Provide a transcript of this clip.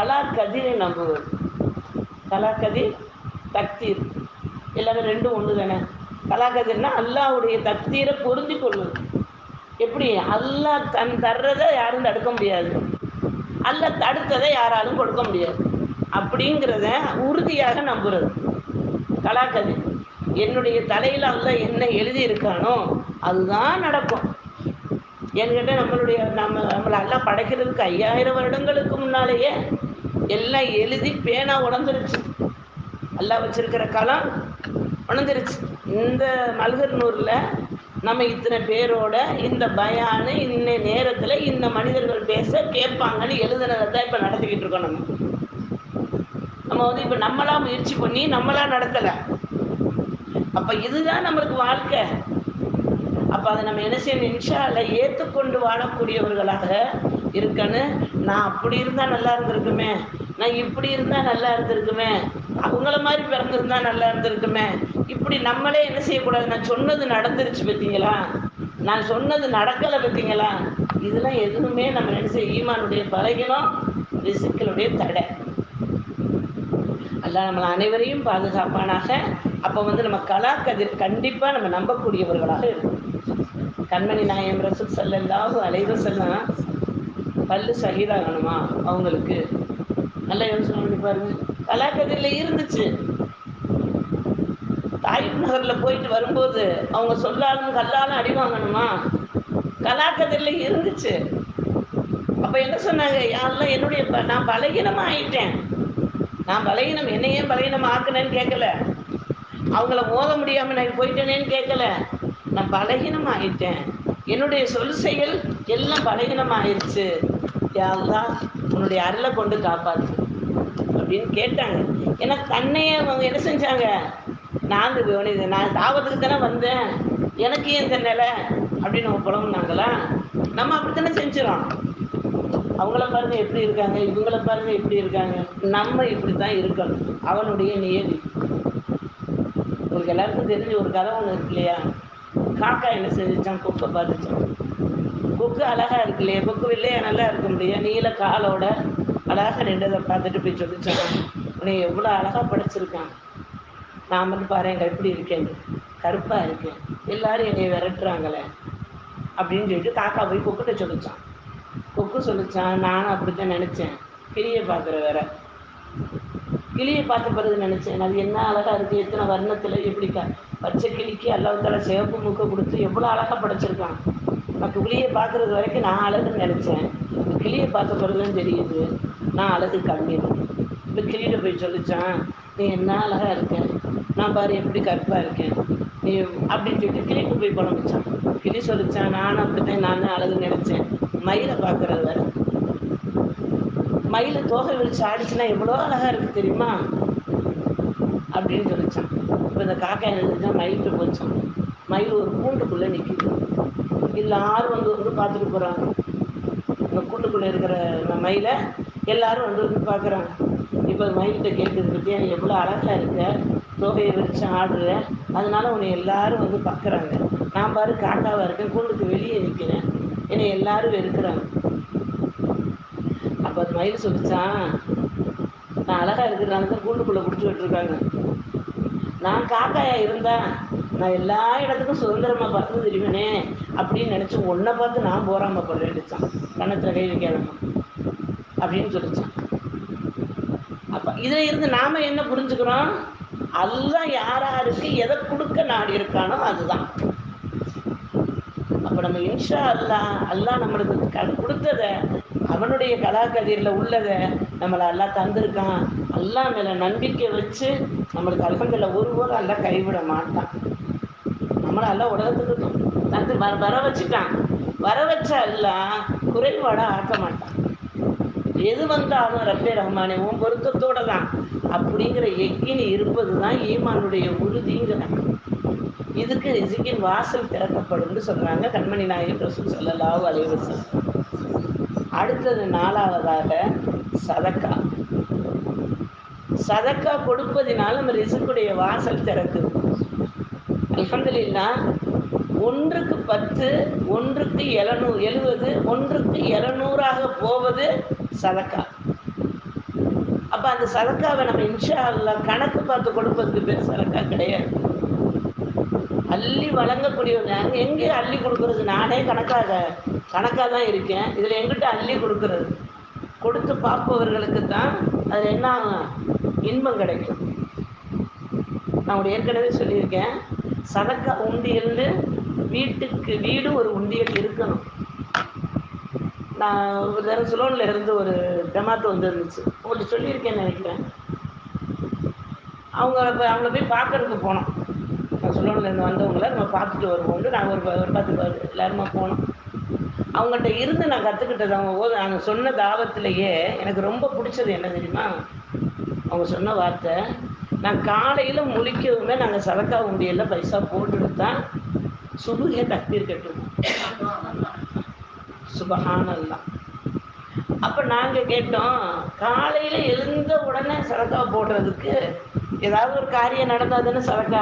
கலா கதிரை நம்புவது கலா கதிர் தக்தீர் எல்லாமே ரெண்டும் ஒன்று தானே கலா அல்லாவுடைய தக்தீரை பொருந்தி கொள்வது. எப்படி? அல்லாஹ் தன் தர்றதை யாரும் தடுக்க முடியாது. அல்ல தடுத்ததை யாராலும் கொடுக்க முடியாது. அப்படிங்கிறத உறுதியாக நம்புறது. கலாக்கதி. என்னுடைய தலையில் அல்ல என்ன எழுதி இருக்கானோ அதுதான் நடக்கும். என்கிட்ட நம்மளுடைய நம்ம நம்மளை எல்லாம் படைக்கிறதுக்கு ஐயாயிரம் வருடங்களுக்கு முன்னாலேயே எல்லாம் எழுதி பேனா உணர்ந்துருச்சு எல்லாம் வச்சிருக்கிற களம் உணர்ந்துருச்சு இந்த மல்கர்னூரில் நம்ம இத்தனை பேரோட இந்த பயானு இன்ன நேரத்தில் இந்த மனிதர்கள் பேச கேட்பாங்கன்னு எழுதுனதை தான் இப்போ நடத்திக்கிட்டு இருக்கோம் நம்ம. நம்ம வந்து இப்போ நம்மளா முயற்சி பண்ணி நம்மளாக நடத்தலை. அப்போ இதுதான் நம்மளுக்கு வாழ்க்கை. அப்போ அதை நம்ம என்ன செய்யணும்? இன்ஷால ஏற்றுக்கொண்டு வாழக்கூடியவர்களாக இருக்கணும். நான் அப்படி இருந்தால் நல்லா இருந்திருக்குமே. நான் இப்படி இருந்தால் நல்லா இருந்திருக்குமே. அவங்கள மாதிரி பிறந்திருந்தா நல்லா இருந்திருக்குமே. இப்படி நம்மளே என்ன செய்யக்கூடாது? நான் சொன்னது நடந்துருச்சு பார்த்தீங்களா? நான் சொன்னது நடக்கலை பார்த்தீங்களா? இதெல்லாம் எதுவுமே நம்ம என்ன செய்ய ஈமானுடைய பலகினம் ரிசுக்களுடைய தடை. அல்ல நம்மளை அனைவரையும் பாதுகாப்பானாக. அப்போ வந்து நம்ம கலாக்கதிர் கண்டிப்பாக நம்ம நம்பக்கூடியவர்களாக இருக்கும் கண்மணி நாயம் ரசூல் ஸல்லல்லாஹு அலைஹி வஸல்லம் பல்லு சகிதாகணுமா அவங்களுக்கு? நல்லா யோசனை பண்ணி பாருங்க. கலாக்கதிரில் இருந்துச்சு. தாயிப் நகரில் போயிட்டு வரும்போது அவங்க சொல்லாலும் கல்லாலும் அடி வாங்கணுமா? கலாக்கதிரில் இருந்துச்சு. அப்போ என்ன சொன்னாங்க? யாரெல்லாம் என்னுடைய நான் பலகீனமாக ஆயிட்டேன் நான் பலகீனம் என்னையே ஏன் பலகீனம் ஆக்குனேன்னு கேட்கல அவங்கள மோத முடியாமல் நான் போயிட்டேனேன்னு கேட்கல நான் பலகீனம் ஆயிட்டேன் என்னுடைய சொல் செயல் எல்லாம் பலகீனம் ஆயிடுச்சு யாருதா உன்னுடைய அருளை கொண்டு காப்பாற்று அப்படின்னு கேட்டாங்க. ஏன்னா தன்னையே அவங்க என்ன செஞ்சாங்க? நான் இது நான் தாவத்துக்கு தானே வந்தேன். எனக்கு எந்த இந்த நிலை? அப்படின்னு அவங்க புலம்புனாங்களா? நம்ம அப்படித்தானே செஞ்சிடறோம் அவங்கள பாருங்க எப்படி இருக்காங்க? இவங்கள பாருங்க எப்படி இருக்காங்க? நம்ம இப்படி தான் இருக்கணும். அவனுடைய நியதி. உங்களுக்கு எல்லாருக்கும் தெரிஞ்ச ஒரு கதை ஒன்று இருக்கு இல்லையா? காக்கா என்ன செஞ்சிச்சான் கொக்கை பார்த்துச்சான் கொக்கு அழகாக இருக்கு இல்லையா கொக்கு இல்லையா நல்லா இருக்க முடியும் நீல காலோட அழகாக நின்றதை பார்த்துட்டு போய் சொல்லிச்சான் உன்னை எவ்வளோ அழகாக படைச்சிருக்கான். நான் வந்து பாருங்க எப்படி இருக்கேன். கருப்பாக இருக்கேன். எல்லாரும் என்னை விரட்டுறாங்களே அப்படின்னு சொல்லிட்டு காக்கா போய் கொக்கிட்ட சொல்லிச்சான் கொக்கு சொல்லிச்சான் நானும் அப்படித்தான் நினச்சேன். கிளியை பார்க்குற வேற. கிளியை பார்த்த பிறகு நினச்சேன் அது என்ன அழகாக இருக்குது எத்தனை வர்ணத்தில்? எப்படி பச்சை கிளிக்கு அல்லாத்தால சிவப்பு மூக்கை கொடுத்து எவ்வளோ அழகாக படைச்சிருக்கான். நான் கிளியை பார்க்கறது வரைக்கும் நான் அழகுன்னு நினச்சேன். இந்த கிளியை பார்த்த பிறகுதான் தெரியுது நான் அழகு கம்மி இப்போ கிளியில போய் சொல்லிச்சான் நீ என்ன அழகாக இருக்க? நான் பாரு எப்படி கருப்பாக இருக்கேன். நீ அப்படின்னு சொல்லிட்டு கிளிக்கு போய் புலம்பிச்சான். கிளி சொல்லிச்சான் நானும் அப்படித்தான் நான் தான் அழகுன்னு நினச்சேன். மயிலை பார்க்குறது வேறு. மயில் தோகை விரிச்சு ஆடிச்சுன்னா எவ்வளோ அழகாக இருக்குது தெரியுமா? அப்படின்னு சொல்லிச்சான். இப்போ இந்த காக்கா என்ன மயில்கிட்ட போச்சு. மயில் ஒரு கூண்டுக்குள்ளே நிற்கிது எல்லாரும் வந்து வந்து பார்த்துட்டு போகிறாங்க இந்த கூண்டுக்குள்ளே இருக்கிற மயிலை எல்லாரும் வந்து வந்து பார்க்குறாங்க. இப்போ மயில்கிட்ட கேட்குது பற்றியா எவ்வளோ அழகாக இருக்க. தொகையை விரிச்சு ஆடுற. அதனால உன்னை எல்லாரும் வந்து பார்க்குறாங்க. நான் பாரு காக்காவாக இருக்கேன். கூண்டுக்கு வெளியே நிற்கிறேன் என்னை எல்லாரும் வெறுக்கிறாங்க. அப்போ அது மயில் சொல்லிச்சான் நான் அழகாக இருக்கிறனால தான் கூண்டுக்குள்ளே பிடிச்சி விட்டுருக்காங்க. நான் காக்காயா இருந்தேன். நான் எல்லா இடத்துக்கும் சுதந்திரமா பார்த்து தெரியுமனே அப்படின்னு நினச்சி உன்னை பார்த்து நான் போறாம போடுறேன்னுச்சான் கணத்துல கை வைக்காதம்மா அப்படின்னு சொல்லிச்சான். அப்போ இதில் இருந்து நாம் என்ன புரிஞ்சுக்கிறோம்? அல்லாஹ் யார் யாருக்கு எதை கொடுக்க நாடி இருக்கானோ அதுதான். அப்போ நம்ம இன்ஷா அல்லாஹ் அல்லாஹ் நம்மளுக்கு கொடுத்ததை கொடுத்தத அவனுடைய கலாக்கதிரில் உள்ளதை நம்மளை எல்லாம் தந்திருக்கான். எல்லாம் மேலே நம்பிக்கை வச்சு நம்மளுக்கு அல்பங்களை ஒருபோதும் எல்லாம் கைவிட மாட்டான். நம்மளை எல்லாம் உலகத்துக்கு தந்து வர வர வச்சுட்டான். வர வச்சா எல்லாம் குறைபாட ஆக்க மாட்டான். எது வந்தாலும் ரப்பே ரஹ்மானே உன் பொருத்தத்தோடு தான். அப்படிங்கிற எக்கினி இருப்பது தான் ஈமானுடைய உறுதிங்கிறான் இதுக்கு ரிசிக்கின் வாசல் திறக்கப்படும் சொல்கிறாங்க கண்மணி நாயகன் ரசூல் ஸல்லல்லாஹு அலைஹி அடுத்தது நாலாவதாக சதக்கா. சதக்கா கொடுப்பதினால் நம்ம ரிசுக்குடைய வாசல் திறக்குது. அல்ஹம்துலில்லாஹ் ஒன்றுக்கு பத்து ஒன்றுக்கு எழுநூ எழுவது ஒன்றுக்கு எழுநூறாக போவது சதக்கா. அப்போ அந்த சதக்காவை நம்ம இன்ஷா அல்லாஹ் கணக்கு பார்த்து கொடுப்பதுக்கு பேர் சதக்கா கிடையாது. அள்ளி வழங்கக்கூடியவங்க. அங்கே எங்கே அள்ளி கொடுக்குறது? நானே கணக்காக கணக்காக தான் இருக்கேன். இதில் எங்கிட்ட அள்ளி கொடுக்குறது. கொடுத்து பார்ப்பவர்களுக்கு தான் அதில் என்ன இன்பம் கிடைக்கும். நான் உங்களுக்கு ஏற்கனவே சொல்லியிருக்கேன். சதக்கா உண்டியல்னு வீட்டுக்கு வீடு ஒரு உண்டியல் இருக்கணும். நான் ஒரு தடவை சுலோனில் இருந்து ஒரு ஜமாத்து வந்துருந்துச்சு. உங்களுக்கு சொல்லியிருக்கேன்னு நினைக்கிறேன். அவங்க அவங்கள போய் பார்க்கறதுக்கு போனோம். சுலோன்லேருந்து வந்தவங்கள நம்ம பார்த்துட்டு வருவோம்னு நாங்கள் ஒரு ஒரு பத்து பேர் எல்லாருமா போனோம். அவங்கள்ட்ட இருந்து நான் கற்றுக்கிட்டது அவங்க ஓ நாங்கள் சொன்ன தாவத்திலேயே எனக்கு ரொம்ப பிடிச்சது என்ன தெரியுமா? அவங்க சொன்ன வார்த்தை நான் காலையில் முழிக்கவுமே நாங்கள் சரக்கா உண்டியலில் பைசா போட்டுட்டு தான் சுபுகே தக்தீர் கட்டுவோம் சுபஹானல்லாம் அப்போ நாங்கள் கேட்டோம் காலையில் எழுந்த உடனே சரக்கா போடுறதுக்கு ஏதாவது ஒரு காரியம் நடந்தால் தானே சரக்கா?